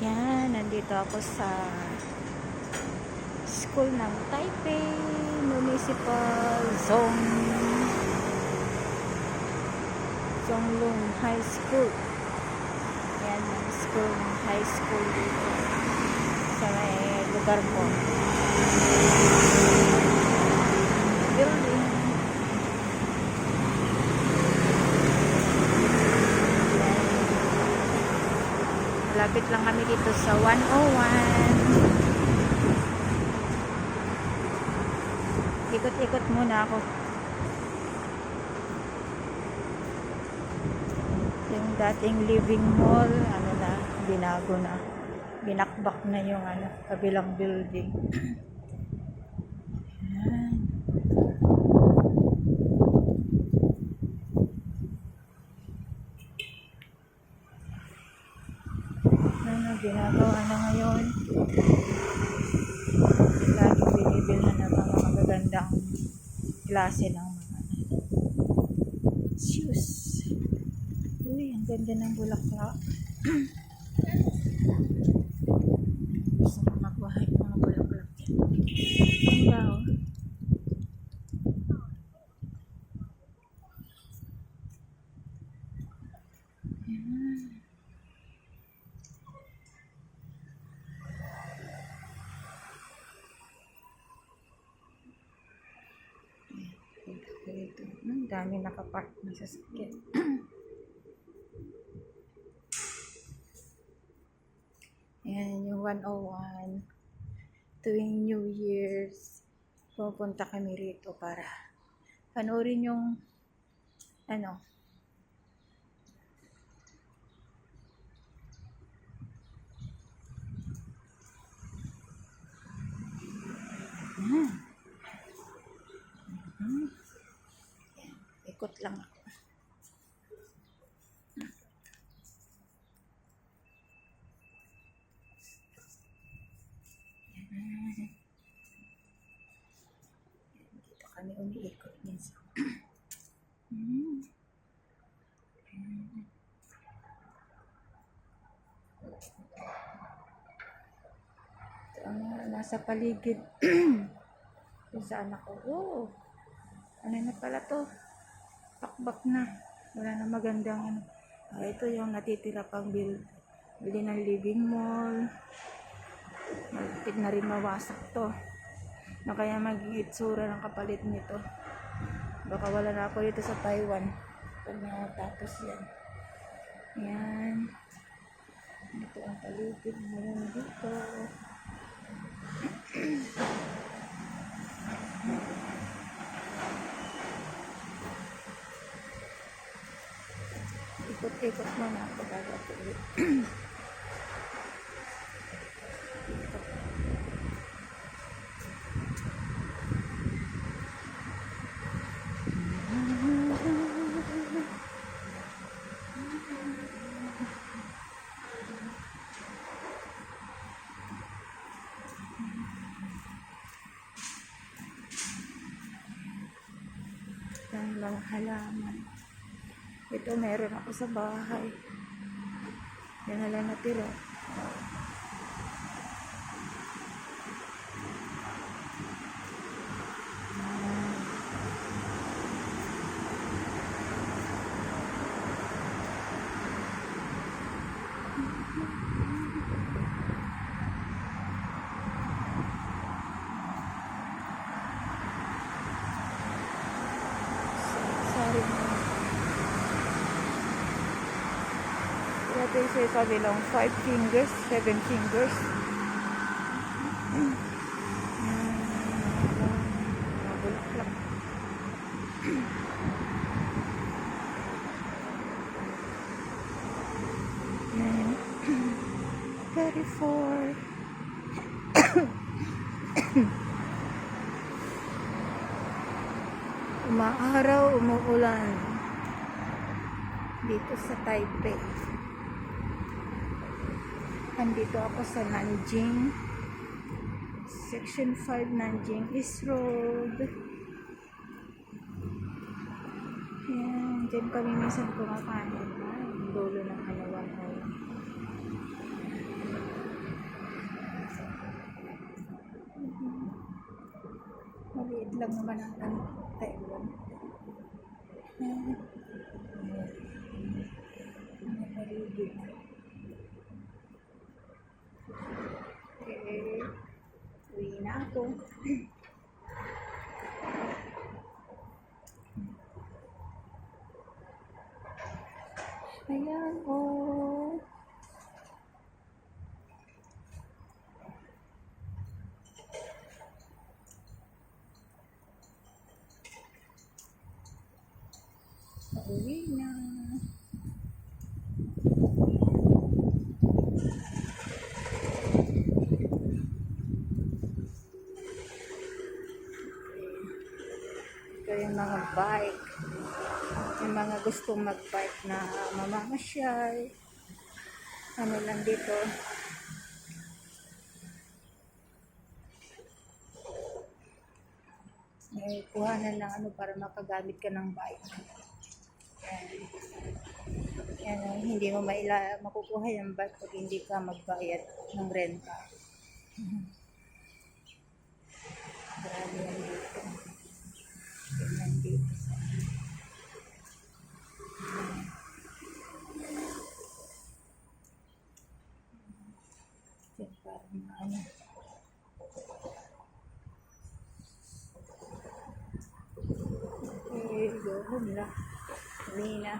Yan, nandito ako sa school ng Taipei Municipal Zone Zonglong High School. Yan ang school ng high school dito sa may lugar ko. Building. Malapit lang kami dito sa 101. Ikot-ikot muna ako. Yung dating living mall, ano na, binago na. Binakbak na yung ano, kabilang building. Ayan. Ano, ginagawa na ngayon. Lagi binibilhan ng mga magagandang klase ng mga ano, shoes. Uy, ang ganda ng bulaklak. Gusto ko makuha yung mga bulaklak. Ang ba, oh? Ayan. Punta ko dito. Ang dami nakapark na sasakyan. Ayan yung 101. Tuwing New Year's, pupunta kami rito para panoorin yung ano, Ikot lang ako. Dito kami umiikot minsan. Ayan. Ito ang nasa paligid. Kung saan ako. Oh, ano na pala to? Pakbak na. Wala na magandang ano. Ah, ito yung natitira pang bil bili ng living mall. Malapit na rin mawasak to. Na kaya maging itsura ng kapalit nito. Baka wala na ako dito sa Taiwan. Pag natapos yan. Yan. Ito ang paligid ngayon dito. Ikot-ikot mo na ako bago ako ulit. Mga halaman. Ito meron ako sa bahay. Yan na lang natira. Sorry na. Ito yung sa kabilang 5 fingers, 7 fingers. Mga bulaklak. Ayan. 34. Umaaraw, umuulan. Dito sa Taipei. Andito ako sa Nanjing. Section 5 Nanjing East Road. Ayan, dyan kami minsan kumakain. Ang dulo ng halawan ko. Mhm. Maliit lang naman ang Taiwan. Ayan. Ayan. Ayan, oh. Pauwi na. Ito yung mga bike. Yung mga gustong mag-bike na mamamasyal. Ano lang dito. May kuhanan ng ano para makagamit ka ng bike. Yan. Yan, ang hindi mo maila, makukuha yung bike pag hindi ka magbayad ng renta. เยอะขึ้นนะนี่นะ